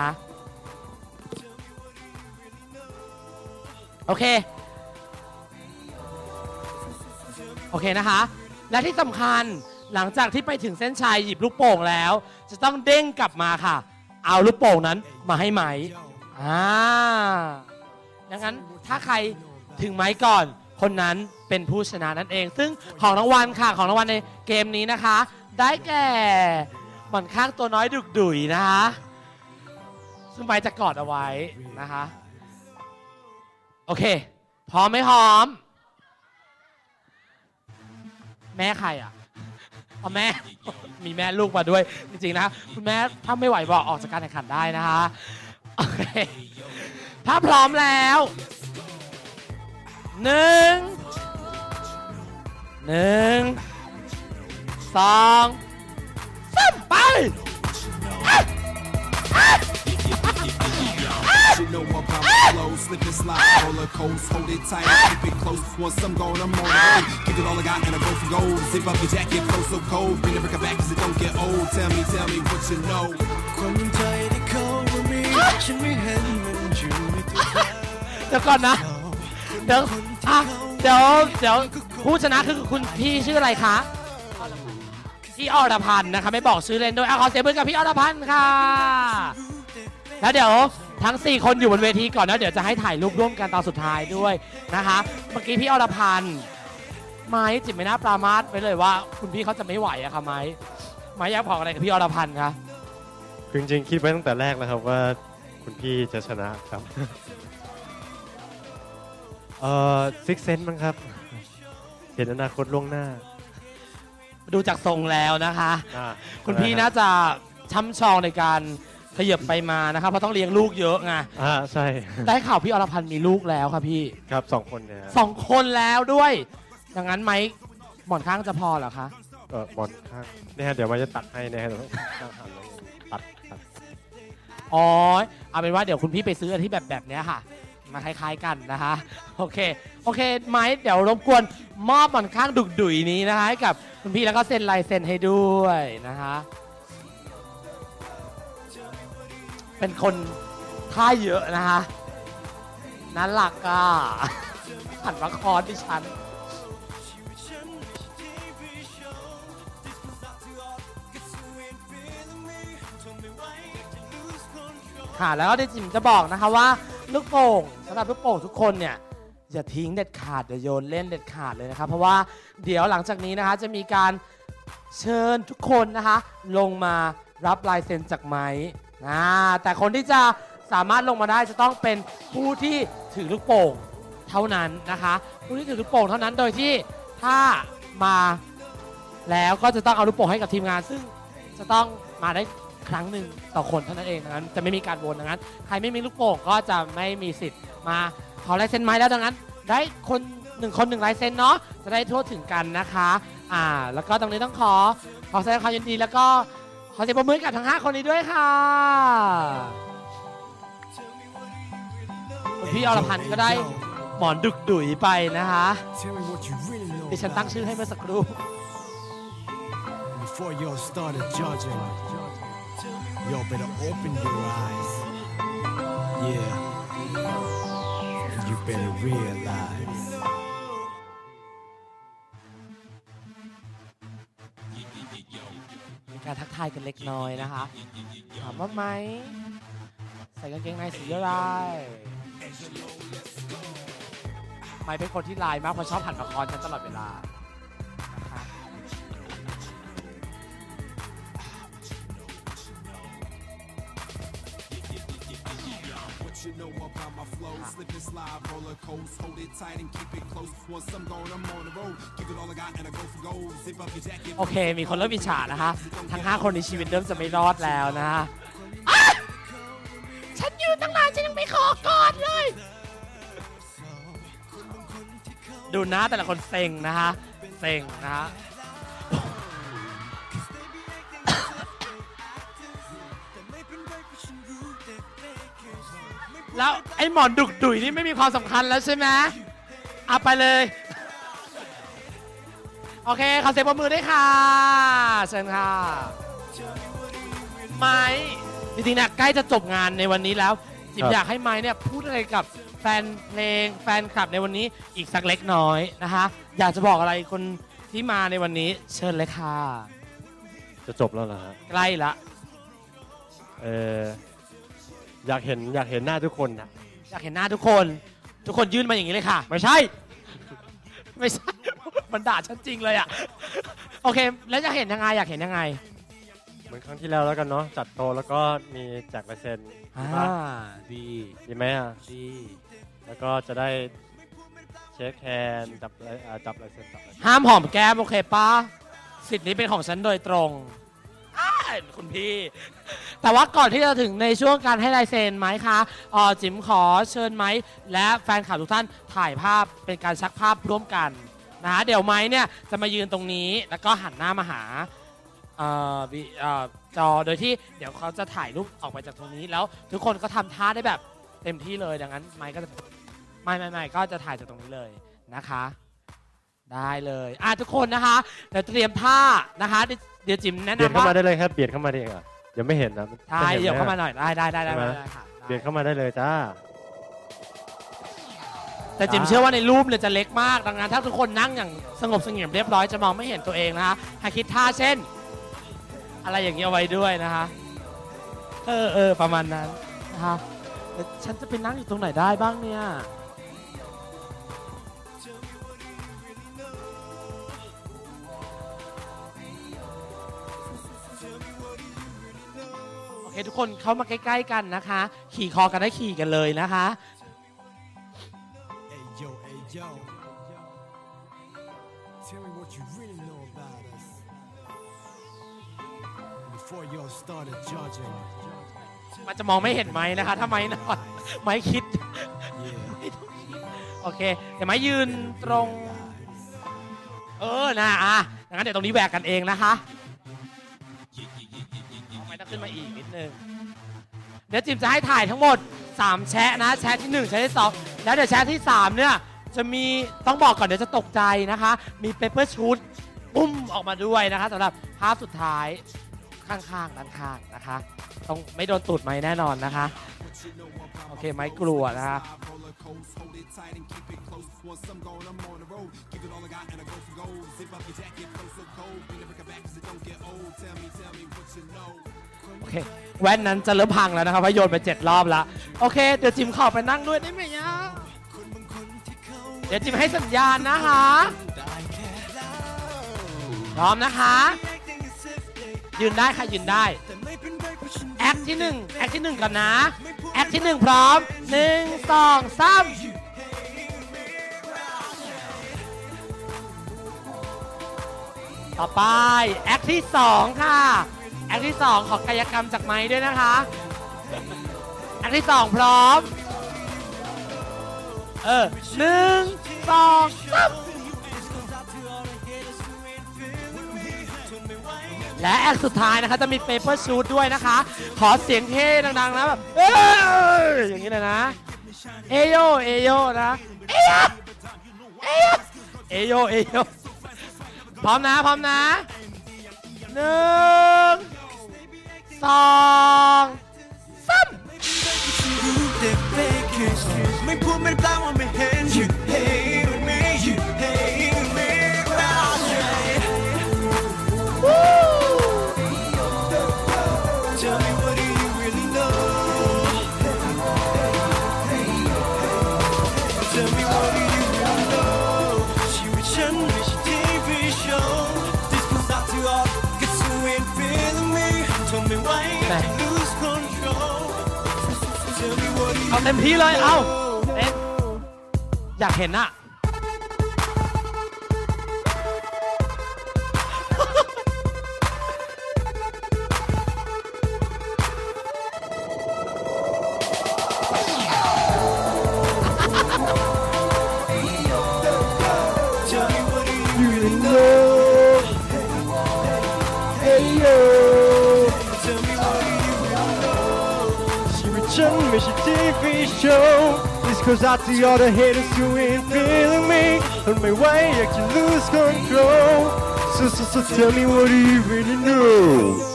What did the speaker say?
คะโอเค โอเคนะคะ และที่สำคัญหลังจากที่ไปถึงเส้นชัยหยิบลูกโป่งแล้ว จะต้องเด้งกลับมาค่ะ เอาลูกโป่งนั้นมาให้ไหมอ่าดังนั้นถ้าใครถึงไม้ก่อนคนนั้นเป็นผู้ชนะนั่นเอง ซึ่งของรางวัลค่ะของรางวัลในเกมนี้นะคะ ได้แก่หมอนข้างตัวน้อยดุกดุยนะคะ ซึ่งไม้จะกอดเอาไว้นะคะ โอเค พร้อมไหมพร้อม แม่ใครอะเอาแม่ มีแม่ลูกมาด้วย จริงๆนะคุณแม่ถ้าไม่ไหวบอกออกจากการแข่งขันได้นะคะโอเคถ้าพร้อมแล้วหนึ่งหนึ่งสองสามไป You know about my flow, slip and slide, roller coaster, hold it tight, keep it close. Once I'm gone, I'm on the road. Give it all I got and I go for gold. Zip up your jacket, flow so cold. Bring the break back 'cause it don't get old. Tell me, tell me what you know. คนใจที่เขาว่ามีฉันไม่เห็นมันอยู่ในตัวเขาเดี๋ยวก่อนนะ เดี๋ยวอะเดี๋ยวเดี๋ยวผู้ชนะคือคุณพี่ชื่ออะไรคะ พี่อรพันธ์นะคะไม่บอกชื่อเล่นด้วยอะขอเสียงปรบมือกับพี่อรพันธ์ค่ะ แล้วเดี๋ยว ทั้ง 4 คนอยู่บนเวทีก่อนแล้วเดี๋ยวจะให้ถ่ายรูปร่วมกันตอนสุดท้ายด้วยนะคะ เมื่อกี้พี่อรพันธ์ไม้จิตไม่น่าปรามาสไว้เลยว่า คุณพี่เขาจะไม่ไหวอะค่ะไม้ไม้อยากบอกอะไรกับพี่อรพันธ์คะคือจริงๆคิดไว้ตั้งแต่แรกแล้วครับว่าคุณพี่จะชนะครับ เอ่อซิกเซนมั้งครับ เห็นอนาคตล่วงหน้าดูจากทรงแล้วนะคะ อ่าคุณพี่น่าจะช่ำชองในการ ขยับไปมานะครับเพราะต้องเลี้ยงลูกเยอะไงอ่าใช่ได้ข่าวพี่อรพันธ์มีลูกแล้วครับพี่ครับสองคนเนี่ยสองคนแล้วด้วยดังนั้นไหมหมอนข้างจะพอเหรอคะเออหมอนข้างเนี่ยฮะเดี๋ยวมันจะตัดให้นะฮะเดี๋ยวต้องตั้งหันแล้วตัดตัดอ๋อเอาเป็นว่าเดี๋ยวคุณพี่ไปซื้ออันที่แบบแบบเนี้ยค่ะ มาคล้ายๆกันนะคะโอเคโอเคไหมเดี๋ยวรบกวนมอบหมอนข้างดุกดุยนี้นะคะให้กับคุณพี่แล้วก็เซ็นลายเซ็นให้ด้วยนะคะ เป็นคนท่าเยอะนะคะนั้นหลักอะหันมาคอนดิฉันค่ะแล้วก็ที่จิมจะบอกนะคะว่าลูกโป่งสำหรับลูกโป่งทุกคนเนี่ยอย่าทิ้งเด็ดขาดอย่าโยนเล่นเด็ดขาดเลยนะครับเพราะว่าเดี๋ยวหลังจากนี้นะคะจะมีการเชิญทุกคนนะคะลงมารับลายเซ็นจากไม้ นะแต่คนที่จะสามารถลงมาได้จะต้องเป็นผู้ที่ถือลูกโป่งเท่านั้นนะคะ ผู้ที่ถือลูกโป่งเท่านั้นโดยที่ถ้ามาแล้วก็จะต้องเอาลูกโป่งให้กับทีมงาน ซึ่งจะต้องมาได้ครั้งหนึ่งต่อคนเท่านั้นเองดังนั้นจะไม่มีการวนดังนั้น ใครไม่มีลูกโป่งก็จะไม่มีสิทธิ์มาขอลายเซ็นไหมแล้วดังนั้น ได้คนหนึ่งคนหนึ่งลายเซ็นเนาะจะได้ทั่วถึงกันนะคะอ่าแล้วก็ตรงนี้ต้องขอขอแสดงความยินดีแล้วก็ ขอเสียงปรบมือกับทั้ง 5 คนนี้ด้วยค่ะ พี่อรพันธ์ก็ได้หมอนดุกดุยไปนะคะดิฉันตั้งชื่อให้เมื่อสักครู่ Before y'all started judging Y'all better open your eyes Yeah You better realize ารทักทายกันเล็กน้อยนะคะ ถามว่าไหม ใส่กางเกงในสีอะไรไม่เป็นคนที่ลายมากเพราะชอบหันมาคอนฉันตลอดเวลา slip and slide, roller coaster, hold it tight and keep it close. Once I'm gone, I'm on the road. Give it all I got and I go for gold. Zip up your jacket. โอเค มีคนเริ่มอิจฉานะคะ ทั้ง 5 คนในชีวิตเริ่มจะไม่รอดแล้วนะคะอะฉันยืนตั้งนานฉันยังไม่ขอกอดเลย ดูหน้าแต่ละคนเซ็งนะคะเซ็งนะคะ แล้วไอ้หมอนดุกดุยนี่ไม่มีความสำคัญแล้วใช่ไหมเอาไปเลย โอเคขอเสียงปรบมือด้วยค่ะเชิญค่ะไม้จริงๆเนี่ยใกล้จะจบงานในวันนี้แล้วจิมครับอยากให้ไม้เนี่ยพูดอะไรกับแฟนเพลงแฟนคลับในวันนี้อีกสักเล็กน้อยนะคะ อยากจะบอกอะไรคนที่มาในวันนี้เชิญเลยค่ะ จะจบแล้วเหรอฮะใกล้ละ เออ อยากเห็นอยากเห็นหน้าทุกคนนะอยากเห็นหน้าทุกคน ทุกคนยื่นมาอย่างนี้เลยค่ะ ไม่ใช่ ไม่ใช่ มันด่าฉันจริงเลยอะ โอเค แล้วอยากเห็นยังไง อยากเห็นยังไง เหมือนครั้งที่แล้วแล้วกันเนาะจัดโตะแล้วก็มีแจกลายเซ็นอ่าดีปะดีดีไหมอะดีแล้วก็จะได้เช็คแฮนด์จับลายอ่าจับลายเซ็นจับลายเซ็นห้ามหอมแก้มโอเคปะสิทธิ์นี้เป็นของฉันโดยตรงอ้ายคุณพี่ แต่ว่าก่อนที่จะถึงในช่วงการให้ลายเซ็นไหมคะออจิ๋มขอเชิญไหมและแฟนคลับทุกท่านถ่ายภาพเป็นการชักภาพร่วมกันนะฮะเดี๋ยวไม้เนี่ยจะมายืนตรงนี้แล้วก็หันหน้ามาหาเอ่อวิเอ่อจอโดยที่เดี๋ยวเขาจะถ่ายรูปออกไปจากตรงนี้ แล้วทุกคนก็ทำท่าได้แบบเต็มที่เลยดังนั้นไม้ก็จะไม่ไม่ไม่ก็จะถ่ายจากตรงนี้เลยนะคะ ได้เลยอะทุกคนนะคะเดี๋ยวเตรียมท่านะคะเดี๋ยวเดี๋ยวจิ๋มแนะเบียดนำเข้ามาว่าได้เลยครับเบียดเข้ามาได้เองอะ ยวไม่เห็นนะใช่จะห็นไหเดี๋ยวเข้ามาอะหน่อยได้ได้ได้ได้ใช่ไหมได้ค่ะได้เบียดเข้ามาได้เลยจ้า แต่จิ๋มเชื่อว่าในรูปเนี่ยจะเล็กมากดังนั้นถ้าทุกคนนั่งอย่างสงบเสงี่ยมเรียบร้อยจะมองไม่เห็นตัวเองนะคะให้คิดท่าเช่น อะไรอย่างเงี้ยเอาไว้ด้วยนะคะเออเออประมาณนั้นนะคะแต่ฉันจะไปนั่งอยู่ตรงไหนได้บ้างเนี่ย โอเคทุกคนเข้ามาใกล้ ๆ กันนะคะ ขี่คอกันได้ขี่กันเลยนะคะ Hey yo, hey yo. Tell me what you really know about us. Before y'all started judging. มันจะมองไม่เห็นไหมนะคะ ถ้าไม้นอนไม้คิด Yeah. ไม่ต้องคิดโอเคเดี๋ยวไม้ยืนตรง เออนะอะงั้นเดี๋ยวตรงนี้แหวกกันเองนะคะเอาไม้ต้อง ขึ้นมาอีกนิดนึง เดี๋ยวจิมจะให้ถ่ายทั้งหมด 3 แชะนะ แชะที่ 1 แชะที่ 2 แล้วเดี๋ยวแชะที่ 3 เนี่ย จะมีต้องบอกก่อนเดี๋ยวจะตกใจนะคะ มีเปเปอร์ชูดปุ้มออกมาด้วยนะคะสำหรับภาพสุดท้ายข้างๆด้านข้างนะคะ ต้องไม่โดนตูดไหมแน่นอนนะคะ โอเคไม้กลัวนะคะ โอเคแว่นนั้นจะเริ่มพังแล้วนะครับเพราะโยนไปเจ็ดรอบแล้วโอเค เดี๋ยวจิมขอไปนั่งด้วยได้ไหมยะเดี๋ยวจิมให้สัญญาณนะคะพร้อมนะคะ ยืนได้ค่ะยืนได้แอคที่หนึ่งแอคที่หนึ่งก่อนนะ แอคที่หนึ่งพร้อมหนึ่งสองสามต่อไป แอคที่สองค่ะ อคที่สองขอกายกรรมจากไม้ด้วยนะคะแอคที่สองพร้อม เออหนึ่งสองสามและแอคสุดท้ายนะคะจะมีเปเปอร์ชูดด้วยนะคะ ขอเสียงเท่ดังๆนะแบบเอ้ยอย่างนี้เลยนะ เอโยเอโยนะ เอโยเอโยเอโยเอโยพร้อมนะ พร้อมนะหนึ่ง สอ เต็มที่เลย เอาเต็มอยากเห็นอะ วิตฉันไม่ใช่ TV show This goes out to all the haters who ain't feeling me ทนไม่ไหวอยากจะ lose control So so so tell me what do you really know